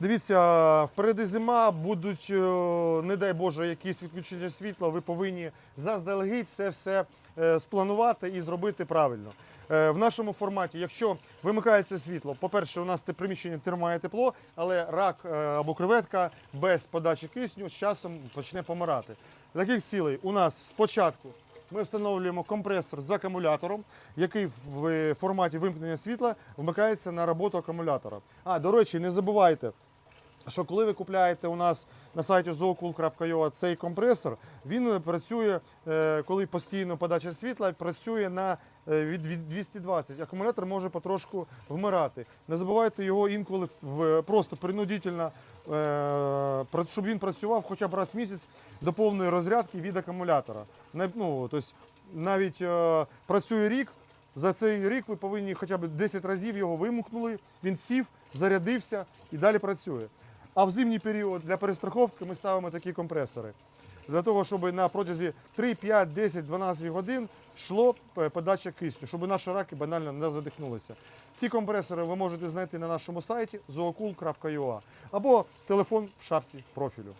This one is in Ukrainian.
Дивіться, впереди зима, будуть, е, не дай Боже, якісь відключення світла. Ви повинні заздалегідь це все е, спланувати і зробити правильно. Е, В нашому форматі, якщо вимикається світло, по-перше, у нас те приміщення тримає тепло, але рак або креветка без подачі кисню з часом почне помирати. Таких цілей у нас спочатку ми встановлюємо компресор з акумулятором, який в форматі вимкнення світла вмикається на роботу акумулятора. А, до речі, не забувайте, що коли ви купляєте у нас на сайті zoocool.ua цей компресор, він е, працює, е, коли постійно подача світла, працює на е, від, від 220. Акумулятор може потрошку вмирати. Не забувайте його інколи в, просто принудительно, щоб він працював хоча б раз в місяць до повної розрядки від акумулятора. Ну, тобто, навіть працює рік, за цей рік ви повинні хоча б 10 разів його вимкнули, він сів, зарядився і далі працює. А в зимній період для перестраховки ми ставимо такі компресори. Для того, щоб на протязі 3, 5, 10, 12 годин йшло е, подача кисню, щоб наші раки банально не задихнулися. Ці компресори ви можете знайти на нашому сайті zoocool.ua або телефон в шапці профілю.